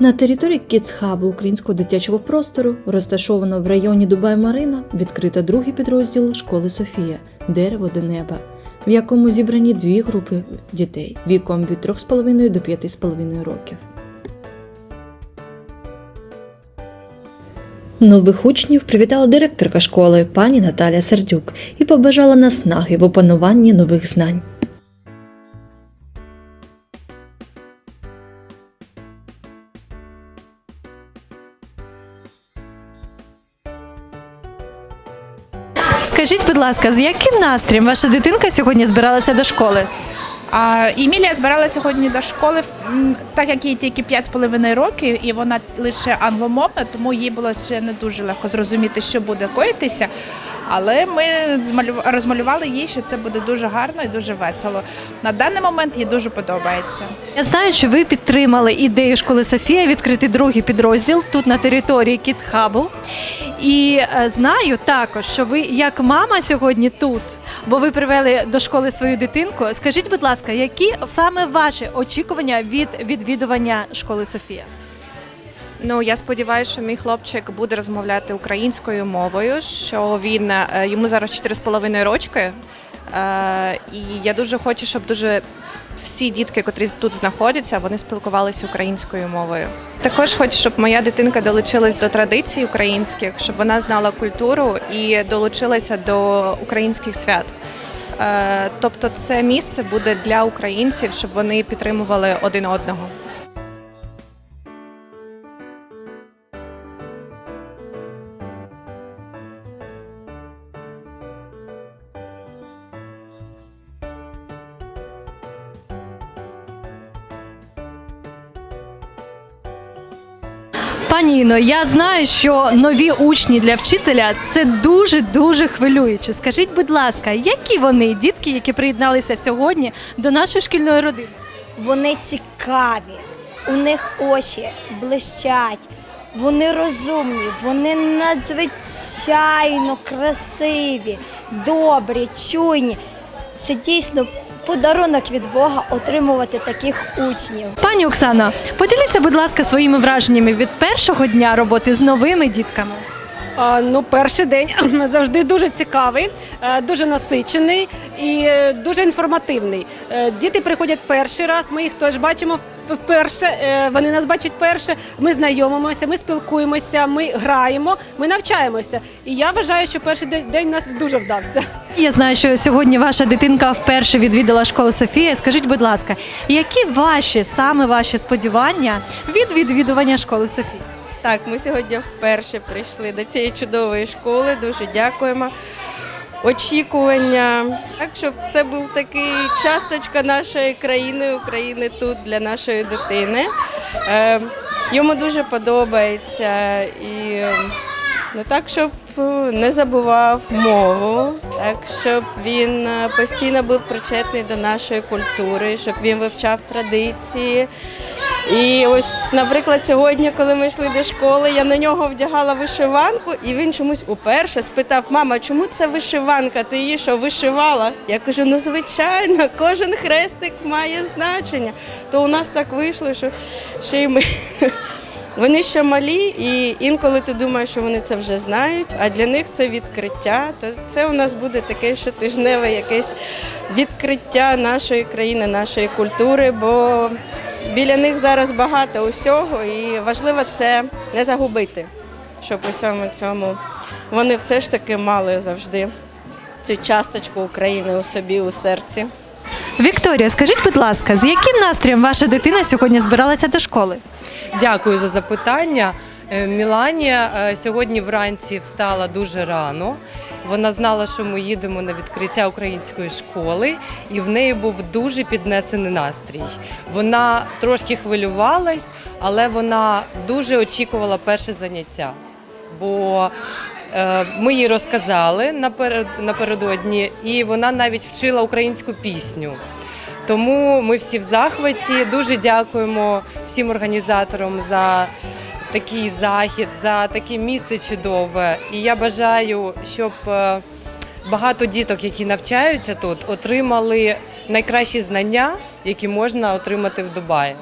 На території Кіцхабу українського дитячого простору, розташовано в районі Дубай-Марина, відкрита другий підрозділ школи Софія Дерево до неба, в якому зібрані дві групи дітей віком від 3,5 до 5,5 років. Нових учнів привітала директорка школи пані Наталя Сердюк і побажала наснаги в опануванні нових знань. Скажіть, будь ласка, з яким настроєм ваша дитинка сьогодні збиралася до школи? А, Емілія збирала сьогодні до школи, так як їй тільки 5,5 років, і вона лише англомовна, тому їй було ще не дуже легко зрозуміти, що буде коїтися. Але ми змалю- розмалювали їй, що це буде дуже гарно і дуже весело. На даний момент їй дуже подобається. Я знаю, що ви підтримали ідею школи Софія відкрити другий підрозділ тут на території Кітхабу. І е, знаю також, що ви як мама сьогодні тут, бо ви привели до школи свою дитинку. Скажіть, будь ласка, які саме ваші очікування від відвідування школи Софія? Ну я сподіваюся, що мій хлопчик буде розмовляти українською мовою. Що він е, йому зараз 4,5 рочки. Е, і я дуже хочу, щоб дуже всі дітки, котрі тут знаходяться, вони спілкувалися українською мовою. Також хочу, щоб моя дитинка долучилась до традицій українських, щоб вона знала культуру і долучилася до українських свят. Е, Тобто, це місце буде для українців, щоб вони підтримували один одного. Пані Іно, я знаю, що нові учні для вчителя це дуже дуже хвилююче. Скажіть, будь ласка, які вони дітки, які приєдналися сьогодні до нашої шкільної родини? Вони цікаві, у них очі блищать, вони розумні, вони надзвичайно красиві, добрі, чуйні. Це дійсно подарунок від Бога отримувати таких учнів. Пані Оксано, поділіться, будь ласка, своїми враженнями від першого дня роботи з новими дітками. А, Ну, перший день завжди дуже цікавий, е, дуже насичений і е, дуже інформативний. Е, Діти приходять перший раз. Ми їх теж бачимо вперше. Вони нас бачать вперше. Ми знайомимося, ми спілкуємося, ми граємо, ми навчаємося. І я вважаю, що перший день- день у нас дуже вдався. Я знаю, що сьогодні ваша дитинка вперше відвідала школу Софія. Скажіть, будь ласка, які ваші саме ваші сподівання від відвідування школи Софія? Так, ми сьогодні вперше прийшли до цієї чудової школи. Дуже дякуємо. Очікування, так щоб це був такий часточка нашої країни, України тут для нашої дитини. Е, йому дуже подобається і ну так, щоб не забував мову, так щоб він е, постійно був причетний до нашої культури, щоб він вивчав традиції. І ось, наприклад, сьогодні, коли ми йшли до школи, я на нього вдягала вишиванку, і він чомусь уперше спитав: мама, чому це вишиванка? Ти її що вишивала? Я кажу, ну звичайно, кожен хрестик має значення. То у нас так вийшло, що ще й ми. Вони ще малі, і інколи ти думаєш, що вони це вже знають, а для них це відкриття. То це у нас буде таке щотижневе якесь відкриття нашої країни, нашої культури, бо біля них зараз багато усього, і важливо це не загубити, щоб у всьому цьому вони все ж таки мали завжди цю часточку України у собі, у серці. Вікторія, скажіть, будь ласка, з яким настроєм ваша дитина сьогодні збиралася до школи? Дякую за запитання. Е, Міланія е, сьогодні вранці встала дуже рано. Вона знала, що ми їдемо на відкриття української школи, і в неї був дуже піднесений настрій. Вона трошки хвилювалась, але вона дуже очікувала перше заняття. Бо е, ми їй розказали наперед- напередодні, і вона навіть вчила українську пісню. Тому ми всі в захваті. Дуже дякуємо всім організаторам за такий захід, за таке місце чудове. І я бажаю, щоб е, багато діток, які навчаються тут, отримали найкращі знання, які можна отримати в Дубаї.